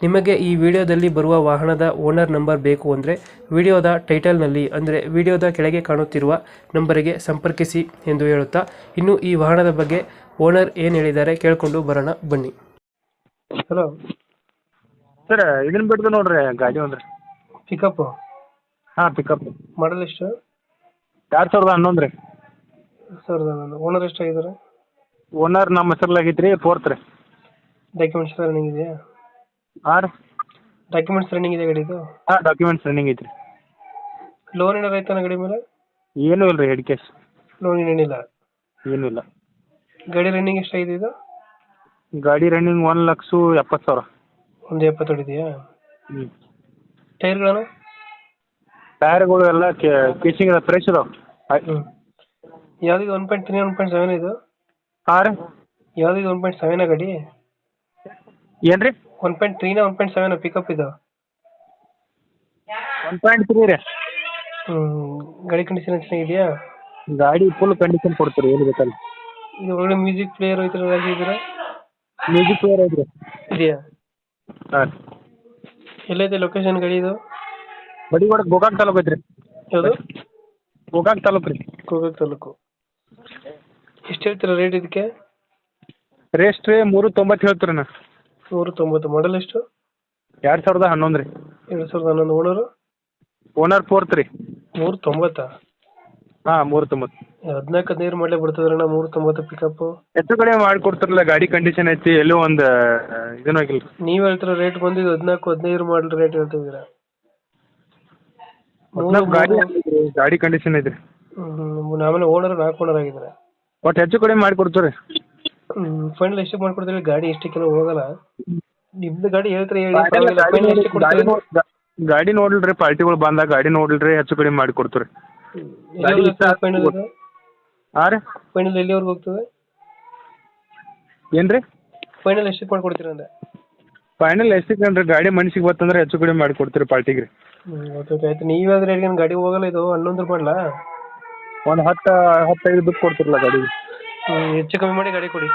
ನಿಮಗೆ ಈ ವಿಡಿಯೋದಲ್ಲಿ ಬರುವ ವಾಹನದ ಓನರ್ ನಂಬರ್ ಬೇಕು ಅಂದರೆ ವಿಡಿಯೋದ ಟೈಟಲ್ನಲ್ಲಿ ಅಂದರೆ ವಿಡಿಯೋದ ಕೆಳಗೆ ಕಾಣುತ್ತಿರುವ ನಂಬರಿಗೆ ಸಂಪರ್ಕಿಸಿ ಎಂದು ಹೇಳುತ್ತಾ ಇನ್ನು ಈ ವಾಹನದ ಬಗ್ಗೆ ಓನರ್ ಏನು ಹೇಳಿದ್ದಾರೆ ಕೇಳಿಕೊಂಡು ಬರೋಣ ಬನ್ನಿ. ಹಲೋ ಸರ್ ಇದನ್ನ ಬಿಡ್ದು ನೋಡ್ರಿ ಗಾಡಿ ಒಂದ್ರೆ. ಪಿಕಪ್ ಹಾಂ ಪಿಕಪ್ ಮಾಡಲ್ ಎಷ್ಟು? ಎರಡು ಸಾವಿರದ ಹನ್ನೊಂದು ರೀ. ಸಾವಿರದ ಓನರ್ ಎಷ್ಟಾಗಿದ್ದಾರೆ? ಓನರ್ ನಮ್ಮ ಹೆಸರ್ಲಾಗೈತೆ ರೀ ಫೋರ್ತ್ ರೀ. ಡಾಕ್ಯುಮೆಂಟ್ಸ್ ರನ್ನಿಂಗ್ ಇದೆಯಾ ಹಾಂ ರೀ ಡಾಕ್ಯುಮೆಂಟ್ಸ್ ರನ್ನಿಂಗ್ ಇದೆ? ಗಾಡಿದು ಹಾಂ ಡಾಕ್ಯುಮೆಂಟ್ಸ್ ರನ್ನಿಂಗ್ ಐತ್ರಿ. ಲೋನ್ ಏನಾರು ಐತನ ಗಾಡಿ ಮೇಲೆ? ಏನೂ ಇಲ್ಲ ರೀ ಹೆಡ್ ಕ್ಯಾಶ್ ಲೋನ್ ಏನಿಲ್ಲ? ಏನೂ ಇಲ್ಲ. ಗಾಡಿ ರನ್ನಿಂಗ್ ಎಷ್ಟಾಗಿದೆ ಇದು? ಗಾಡಿ ರನ್ನಿಂಗ್ ಒಂದು ಲಕ್ಷ ಎಪ್ಪತ್ತು ಸಾವಿರ. ಒಂದು ಎಪ್ಪತ್ತು ಹೊಡಿದೆಯಾ ಹ್ಞೂ ಟೈರ್ಗಳನ್ನು ಟೈರ್ಗಳು ಎಲ್ಲ ಕೇಸಿಂಗ್ ಅದ ಫ್ರೆಶ್ ಇದಾವೆ. ಹ್ಞೂ ಯಾವ್ದು one point three one point seven ಇದು? ಹಾಂ ರೀ. ಯಾವ್ದು ಒನ್ ಪಾಯಿಂಟ್ ಸೆವೆನ್ ಗಾಡಿ? ಏನು ರೀ ಒನ್ ಪಾಯಿಂಟ್ ತ್ರೀನ ಒನ್ ಪಾಯಿಂಟ್ ಸೆವೆನ್ ಪಿಕಪ್ ಇದು. ಒನ್ ಪಾಯಿಂಟ್ ತ್ರೀ ರೀ. ಹ್ಞೂ ಗಾಡಿ ಕಂಡೀಷನ್ ಚೆನ್ನಾಗಿದೆಯಾ? ಗಾಡಿ ಫುಲ್ ಕಂಡೀಷನ್ ಕೊಡ್ತೀರಿ ಏನು ಬೇಕಲ್ಲ ಇದು ಒಳ್ಳೆ ಮ್ಯೂಸಿಕ್ ಪ್ಲೇಯರ್ ಈ ಥರ ಮ್ಯೂಸಿಕ್ ಪ್ಲೇಯರ್ ಐತ್ರಿ ಇದೆಯಾ? ಹಾಂ. ಎಲ್ಲೈತೆ ಲೊಕೇಶನ್ ಗಾಡಿ ಇದು? ಬಡಿಗೋಡ ಗೋಕಾಕ್ ತಾಲೂಕು ಐತ್ರಿ. ಯಾವುದು? ಗೋಕಾಕ್ ತಾಲೂಕು ರೀ. ಗೋಕಾಕ್ ತಾಲೂಕು. ಎಷ್ಟು ಹೇಳ್ತೀರಾ ರೇಟ್ ಇದಕ್ಕೆ? ರೇಟ್ ಮೂರು ತೊಂಬತ್ತು ಹೇಳ್ತೀರಿ ನಾ ನೂರ ತೊಂಬತ್ತು ಮಾಡಲ್ ಎಷ್ಟು? ಎರಡು ಸಾವಿರದ ಹನ್ನೊಂದು ರೀ ಎರಡು ಸಾವಿರದ ಹನ್ನೊಂದು ಓನರು ಓನರ್ ಫೋರ್ತ್ ರೀ. ಮೂರು ತೊಂಬತ್ತಾ ಹಾಂ ಮೂರು ತೊಂಬತ್ತು ಹದಿನಾಲ್ಕು ಹದಿನೈದು ಮಾಡಲೇ ಬರ್ತದ್ರಣ್ಣ ಮೂರು ತೊಂಬತ್ತು ಪಿಕಪ್ಪು ಹೆಚ್ಚು ಕಡಿಮೆ ಮಾಡಿಕೊಡ್ತಾರಲ್ಲ ಗಾಡಿ ಕಂಡೀಷನ್ ಐತಿ ಎಲ್ಲೂ ಒಂದು ಇದನ್ನೂ ಆಗಿಲ್ಲ. ನೀವು ಹೇಳ್ತಿರೋ ರೇಟ್ ಬಂದಿದ್ದು ಹದಿನಾಲ್ಕು ಹದಿನೈದು ಮಾಡಲ್ ರೇಟ್ ಹೇಳ್ತಿದ್ದೀರಾ? ಗಾಡಿ ಗಾಡಿ ಕಂಡೀಷನ್ ಐತ್ರಿ. ಆಮೇಲೆ ಓನರ್ ನಾಲ್ಕು ಓನರ್ ಆಗಿದ್ದಾರೆ? ಒಟ್ಟು ಹೆಚ್ಚು ಕಡಿಮೆ ಮಾಡಿಕೊಡ್ತೀವಿ ಫೈನಲ್ ಎಷ್ಟಕ್ಕೆ ಮಾಡ್ಕೊಡ್ತೀರಿ ಗಾಡಿ ಎಷ್ಟಕ್ಕೆಲ್ಲ ಹೋಗಲ್ಲ. ನಿಮ್ದು ಗಾಡಿ ಹೇಳ್ತಾರೆ ಹೇಳಿ ಫೈನಲ್ ಗಾಡಿ ಕೊಡ್ತೀರಿ? ಗಾಡಿ ನೋಡಿಲ್ರಿ ಪಾರ್ಟಿಗಳು ಬಂದಾಗ ಗಾಡಿ ನೋಡ್ಲಿ ಹೆಚ್ಚು ಕಡಿಮೆ ಮಾಡಿಕೊಡ್ತೀವಿ ಗಾಡಿ ಇಷ್ಟ. ಫೈನಲ್ ಹಾಂ ರೀ? ಫೈನಲ್ ಎಲ್ಲಿವರೆಗೂ ಹೋಗ್ತದೆ? ಏನು ರೀ ಫೈನಲ್ ಎಷ್ಟಕ್ಕೆ ಮಾಡ್ಕೊಡ್ತೀರಾ ಅಂದೆ ಫೈನಲ್ ಎಷ್ಟಕ್ಕೆ ಅಂದ್ರೆ ಗಾಡಿ ಮನ್ಸಿಗೆ ಬತ್ತಂದ್ರೆ ಹೆಚ್ಚು ಕಡಿಮೆ ಮಾಡಿಕೊಡ್ತೀರಿ ಪಾರ್ಟಿಗೆ ರೀ. ಹ್ಞೂ ಓಕೆ ಓಕೆ ಆಯ್ತು. ನೀವಾದ್ರೆ ಅಂದ್ರೆ ಗಾಡಿ ಹೋಗಲ್ಲ ಇದು ಹನ್ನೊಂದು ರೂಪಾಯಿ ಒಂದ್ ಹತ್ತು ಹತ್ತೈದು ಬಿಟ್ಟು ಕೊಡ್ತಿರಲ್ಲ ಗಾಡಿಗೆ ಹೆಚ್ಚು ಕಮ್ಮಿ ಮಾಡಿ ಗಾಡಿ ಕೊಡಿ.